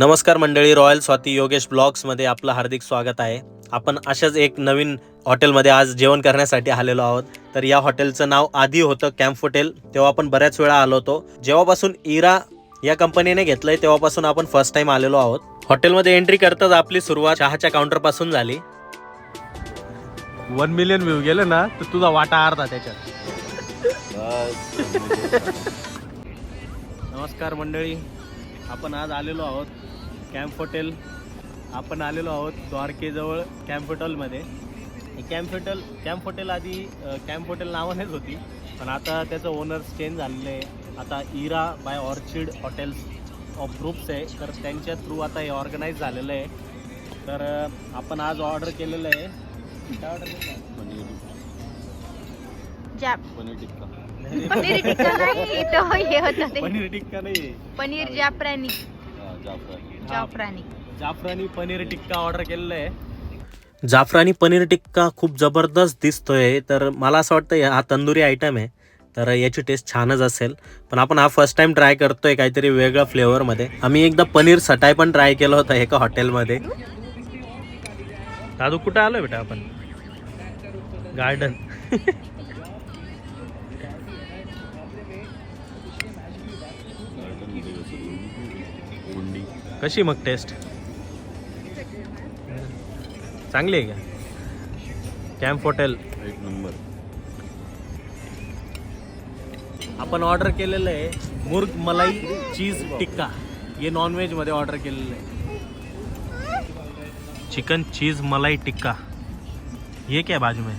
नमस्कार मंडळी रॉयल स्वाती योगेश ब्लॉग्समध्ये आपलं हार्दिक स्वागत आहे. आपण अशाच एक नवीन हॉटेलमध्ये आज जेवण करण्यासाठी आलेलो आहोत. तर या हॉटेलचं नाव आधी होतं कॅम्प हॉटेल. तेव्हा आपण बऱ्याच वेळा आलो होतो. जेव्हापासून इरा या कंपनीने घेतलंय तेव्हापासून आपण फर्स्ट टाइम आलेलो आहोत. हॉटेलमध्ये एंट्री करताच आपली सुरुवात चहाच्या काउंटरपासून झाली. वन मिलियन व्ह्यू गेले ना तर तुझा वाटा अर्धा त्याच्यात. नमस्कार मंडळी. आपण आज आलेलो आहोत कॅम्प हॉटेल. आपण आलेलो आहोत द्वारकेजवळ कॅम्प हॉटेलमध्ये. हे कॅम्प हॉटेल कॅम्प हॉटेल आधी कॅम्प हॉटेल नावानेच होती पण आता त्याचं ओनर्स चेंज झालेलं आहे. आता Era by Orchid hotels of groups आहे. तर त्यांच्या थ्रू आता हे ऑर्गनाईज झालेलं आहे. तर आपण आज ऑर्डर केलेलं आहे. काय ऑर्डर केलं? पनीर टिक्का. पनीर टिक्का नाही तो हे होतं ते पनीर टिक्का नाही पनीर जाफरानी. जाफरानी. जाफरानी. पनीर टिक्का ऑर्डर केलेलं आहे. जाफरानी पनीर टिक्का खूप जबरदस्त दिसतोय तर मला असं वाटतं हा तंदुरी आयटम आहे तर याची टेस्ट छानच असेल. पण आपण हा फर्स्ट टाइम ट्राय करतोय काहीतरी वेगळ्या फ्लेवरमध्ये आम्ही एकदा पनीर सटाय पण ट्राय केलं होतं एका हॉटेलमध्ये दादू कुठं आलोय बेटा आपण? गार्डन कशी मग टेस्ट चांगली आहे का? कॅम्प हॉटेल एक नंबर आपण ऑर्डर केलेलं आहे मुर्ग मलाई चीज टिक्का. हे नॉनव्हेजमध्ये ऑर्डर केलेलं आहे. चिकन चीज मलाई टिक्का. ये क्या बाजू में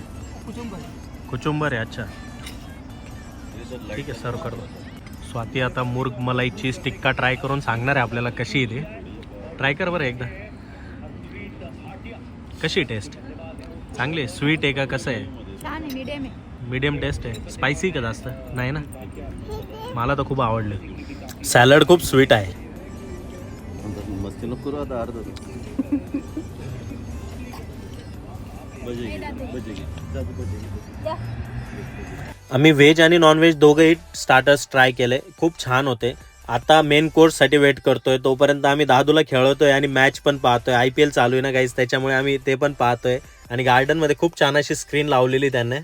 कुचुंबर. है अच्छा ठीक आहे सर्व करतो. स्वाती आता मुर्ग मलाई चीज टिक्का ट्राय करून सांगणार आहे आपल्याला कशी आहे ते. ट्राय कर बरं एकदा. कशी टेस्ट चांगली आहे? स्वीट आहे का? कसं आहे? छान आहे मीडियम आहे. मीडियम टेस्ट आहे. स्पायसी का जास्त? नाही ना? मला तर खूप आवडलं. सॅलड खूप स्वीट आहे. आम्ही व्हेज आणि नॉनव्हेज दोघंही स्टार्टर्स ट्राय केले. खूप छान होते. आता मेन कोर्ससाठी वेट करतोय. तोपर्यंत आम्ही दादूला खेळवतोय आणि मॅच पण पाहतोय. आय पी एल चालू आहे ना काहीच त्याच्यामुळे आम्ही ते पण पाहतोय. आणि गार्डनमध्ये खूप छान अशी स्क्रीन लावलेली त्याने.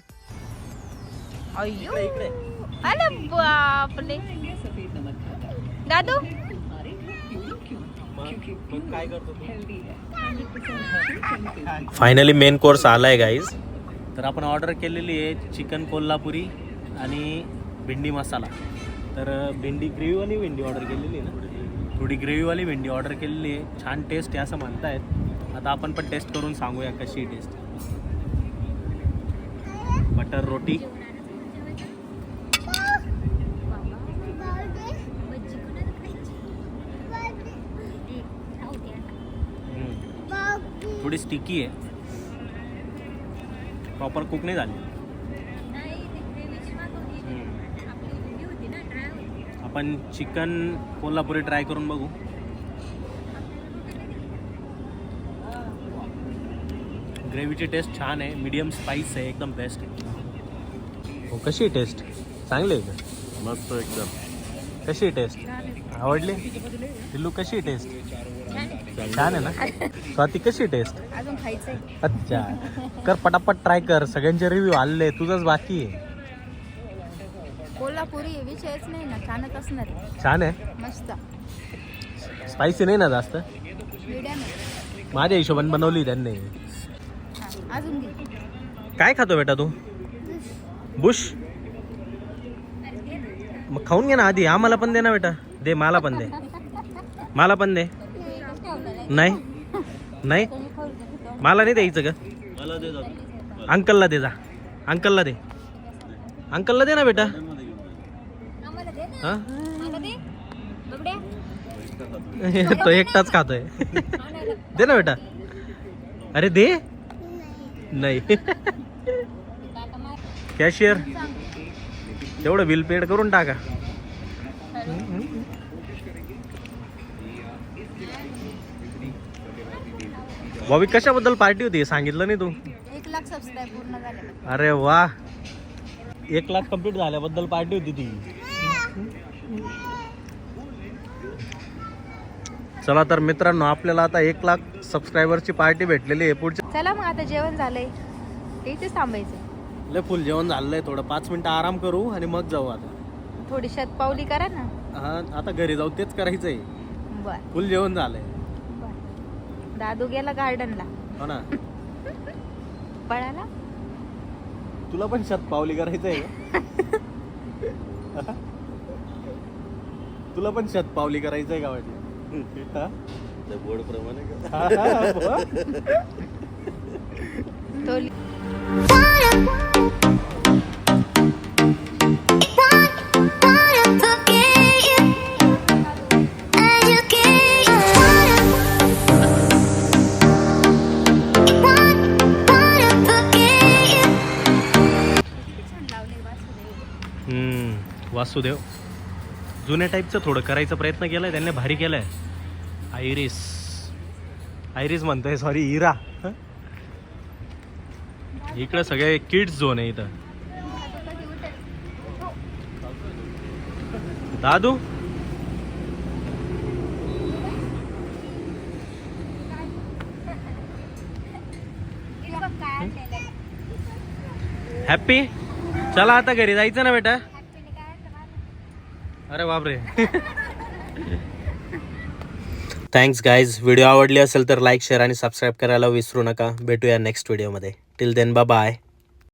दादू? फायनली मेन कोर्स आलाय गाईज तर आपण ऑर्डर केलेली आहे चिकन कोल्हापुरी आणि भेंडी मसाला. तर भेंडी ग्रेव्हीवाली भेंडी ऑर्डर केलेली आहे ना? थोडी ग्रेव्हीवाली भेंडी ऑर्डर केलेली आहे. छान टेस्ट आहे असं म्हणतायत. आता आपण पण टेस्ट करून सांगूया कशी टेस्ट बटर रोटी. थोडी स्टिकी आहे. प्रॉपर कुक नाही झाली. आपण चिकन कोल्हापुरी ट्राय करून बघू. ग्रेव्हीची टेस्ट छान आहे. मीडियम स्पाइस आहे. एकदम बेस्ट आहे. हो कशी टेस्ट चांगली आहे का? मस्त एकदम. कशी टेस्ट आवडली? पिल्लू कशी टेस्ट छान आहे ना? स्वाती कशी टेस्ट अजून खायचंय. अच्छा. कर पटापट ट्राय कर. सगळ्यांचे रिव्ह्यू आले तुझंच बाकी आहे. कोल्हापुरी विषयच नाही ना. छानच असणार आहे. छान आहे? मस्त. स्पायसी नाही ना जास्त? मीडियम आहे. माझ्या हिशोबाने बनवली त्यांनी. हा, अजून घे. काय खातो बेटा तू? बुश मग खाऊन घे ना आधी. आम्हाला पण दे ना बेटा. दे मला पण दे. मला पण दे. नाही? नाही? मला नाही द्यायचं का दे अंकलला दे जा. अंकलला दे. अंकलला दे ना बेटा. हां? तो एकटाच खातोय. दे ना बेटा. अरे दे. नाही. कॅशियर तेवढं बिल पेड करून टाका. बॉबी कशाबद्दल पार्टी होती? सांगितलं नाही तू? एक लाख सबस्क्राईब पूर्ण झाले. अरे वा. एक लाख कंप्लीट झाल्याबद्दल पार्टी होती ती. चला तर मित्रांनो आपल्याला आता एक लाख सबस्क्रायबरची पार्टी भेटलेली आहे. पुढच्या चला मग आता जेवण झालंय. इथेच थांबायचं. लय फुल जेवण आहे थोडं. पाच मिनिटं आराम करू आणि मग जाऊ आता. थोडी शतपावली करा ना. हा आता घरी जाऊ तेच करायचं आहे बर. फुल जेवण झालंय. दादू गेला गार्डनला. हो ना. पळाला? तुला पण शत पावली करायचं आहे का तुला पण शत पावली करायचं आहे का वाटलं? हा? बोर्ड प्रमाणे का हा, हा, बोल. तो वासुदेव. जुन्या टाईपचं थोडं करायचा प्रयत्न केलाय त्यांनी भारी केलाय. आयरिस. आयरिस म्हणतोय सॉरी इरा? इकडं सगळे किड्स झोन आहे इथं. दादू? हॅप्पी चला आता घरी जायचं ना बेटा? अरे बापरे. थँक्स गाईज व्हिडिओ आवडली असेल तर लाईक शेअर आणि सबस्क्राईब करायला विसरू नका. भेटूया नेक्स्ट व्हिडिओमध्ये टिल देन बा बाय